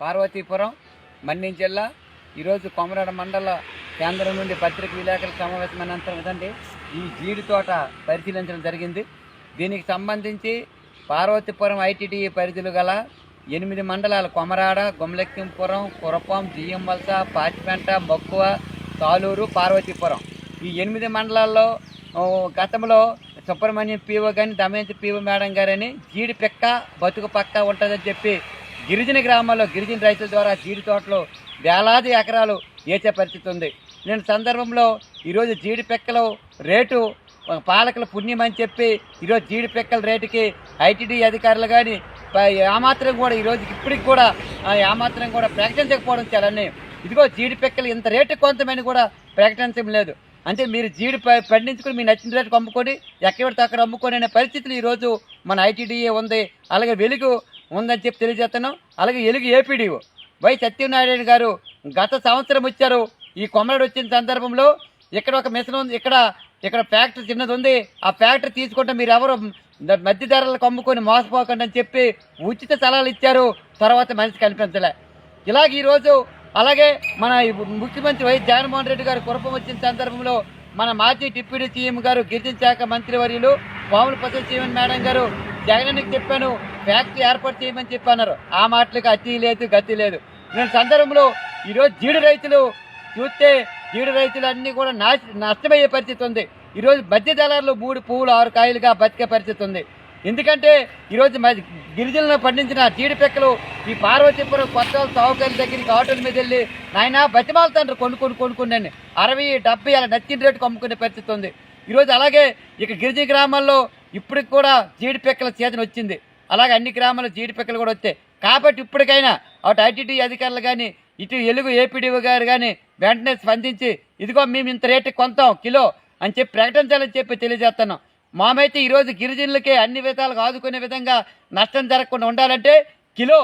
పార్వతీపురం మన్యం జిల్లా. ఈరోజు కొమరాడ మండల కేంద్రం నుండి పత్రిక విలేకరుల సమావేశం అనంతరం ఇదండి. ఈ జీడి తోట పరిశీలించడం జరిగింది. దీనికి సంబంధించి పార్వతీపురం ఐటీడీ పరిధిలో గల ఎనిమిది మండలాలు కొమరాడ గుమలెక్కింపురం కురపం జిఎం వలస పాచిపెంట మక్కువ తాలూరు పార్వతీపురం. ఈ ఎనిమిది మండలాల్లో గతంలో సుబ్రహ్మణ్యం పీఓ కానీ దమయంతి పీఓ మేడం గారని జీడి పిక్క బతుకు పక్క ఉంటుందని చెప్పి గిరిజన గ్రామాల్లో గిరిజన రైతుల ద్వారా జీడి తోటలు వేలాది ఎకరాలు ఏచే పరిస్థితి ఉంది. నేను సందర్భంలో ఈరోజు జీడి పెక్కలు రేటు పాలకుల పుణ్యం అని చెప్పి ఈరోజు జీడి పెక్కల రేటుకి ఐటీడీ అధికారులు కానీ ఏమాత్రం కూడా ఈరోజు ఇప్పటికి కూడా ఏమాత్రం కూడా ప్రకటించకపోవడం చాలా ఇదిగో జీడి పెక్కలు ఇంత రేటు కొంతమని కూడా ప్రకటించడం లేదు. అంటే మీరు జీడి పండించుకుని మీ నచ్చిన రేటుకు అమ్ముకొని ఎక్కడ అక్కడ అమ్ముకొని అనే పరిస్థితులు ఈరోజు మన ఐటీడీఏ ఉంది. అలాగే వెలుగు ఉందని చెప్పి తెలియజేస్తున్నాం. అలాగే ఎలుగు ఏపీడీఓ వై సత్యనారాయణ గారు గత సంవత్సరం వచ్చారు. ఈ కొమ్మడు వచ్చిన సందర్భంలో ఇక్కడ ఒక మిషన్ ఉంది ఇక్కడ ఇక్కడ ఫ్యాక్టరీ చిన్నది ఉంది. ఆ ఫ్యాక్టరీ తీసుకుంటే మీరు ఎవరు మధ్య ధరలకు అమ్ముకొని మోసపోకండి అని చెప్పి ఉచిత సలహాలు ఇచ్చారు. తర్వాత మనిషి కనిపించలే. ఇలాగ ఈరోజు అలాగే మన ముఖ్యమంత్రి వైఎస్ జగన్మోహన్ రెడ్డి గారు కురపం వచ్చిన సందర్భంలో మన మాజీ డిప్యూటీ సీఎం గారు గిరిజన శాఖ మంత్రివర్యులు పాముల పసల సీఎం మేడం గారు జగన్కి చెప్పాను ఫ్యాక్టరీ ఏర్పాటు చేయమని చెప్పన్నారు. ఆ మాటలకు అతి లేదు గతి లేదు. నేను సందర్భంలో ఈరోజు జీడి రైతులు చూస్తే జీడి రైతులు అన్నీ కూడా నాశ నష్టమయ్యే పరిస్థితి ఉంది. ఈరోజు మధ్య దళారులు మూడు పువ్వులు ఆరు కాయలుగా బతికే పరిస్థితి ఉంది. ఎందుకంటే ఈరోజు మరి పండించిన జీడి పెక్కలు ఈ పార్వతీపురం కొత్త సావుకారుల దగ్గరికి ఆటోల మీద వెళ్ళి నాయన బతిమాలుతాండ్రు కొనుక్కొని కొనుక్కున్నాను అరవై డెబ్బై అలా నచ్చిన రేటుకు అమ్ముకునే పరిస్థితి ఉంది. ఈరోజు అలాగే ఇక గిరిజ గ్రామాల్లో ఇప్పటికి కూడా జీడిపెక్కల సీజన్ వచ్చింది. అలాగే అన్ని గ్రామాల్లో జీడిపెక్కలు కూడా వచ్చాయి. కాబట్టి ఇప్పటికైనా అటు ఐటీటీ అధికారులు కానీ ఇటు ఎలుగు ఏపీడీఓ గారు కానీ వెంటనే స్పందించి ఇదిగో మేము ఇంత రేటు కొంతాం కిలో అని చెప్పి ప్రకటించాలని చెప్పి తెలియజేస్తున్నాం. మామైతే ఈరోజు గిరిజనులకే అన్ని విధాలుగా ఆదుకునే విధంగా నష్టం జరగకుండా ఉండాలంటే కిలో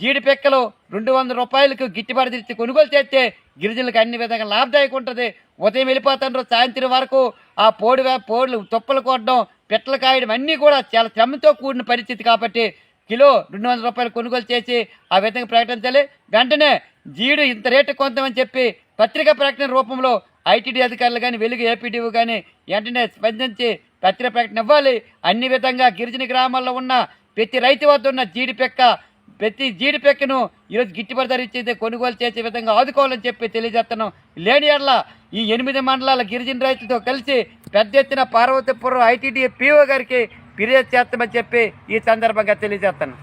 జీడి పిక్కలు రెండు వందల రూపాయలకు గిట్టుబాటు తెచ్చి కొనుగోలు చేస్తే గిరిజనులకు అన్ని విధంగా లాభదాయకం ఉంటుంది. ఉదయం వెళ్ళిపోతాండ్రు సాయంత్రం వరకు ఆ పోడి పోడ్లు తుప్పలు కొట్టడం పిట్టలు కాయడం అన్నీ కూడా చాలా శ్రమతో కూడిన పరిస్థితి కాబట్టి కిలో రెండు వందల రూపాయలు కొనుగోలు చేసి ఆ విధంగా ప్రకటించాలి వెంటనే జీడు ఇంత రేటు కొందామని చెప్పి పత్రికా ప్రకటన రూపంలో ఐటీడీ అధికారులు కానీ వెలుగు ఏపీడీఓ కానీ వెంటనే స్పందించి పత్రిక ప్రకటన ఇవ్వాలి. అన్ని విధంగా గిరిజన గ్రామాల్లో ఉన్న ప్రతి రైతు వద్ద ఉన్న జీడి పెక్క ప్రతి జీడిపెక్కను ఈరోజు గిట్టుబాటు ధర ఇచ్చేది కొనుగోలు చేసే విధంగా ఆదుకోవాలని చెప్పి తెలియజేస్తున్నాం. లేని ఎడల ఈ ఎనిమిది మండలాల గిరిజన రైతులతో కలిసి పెద్ద ఎత్తున పార్వతీపురం ఐటీడీ పీఓ గారికి ఫిర్యాదు చేస్తామని చెప్పి ఈ సందర్భంగా తెలియజేస్తాను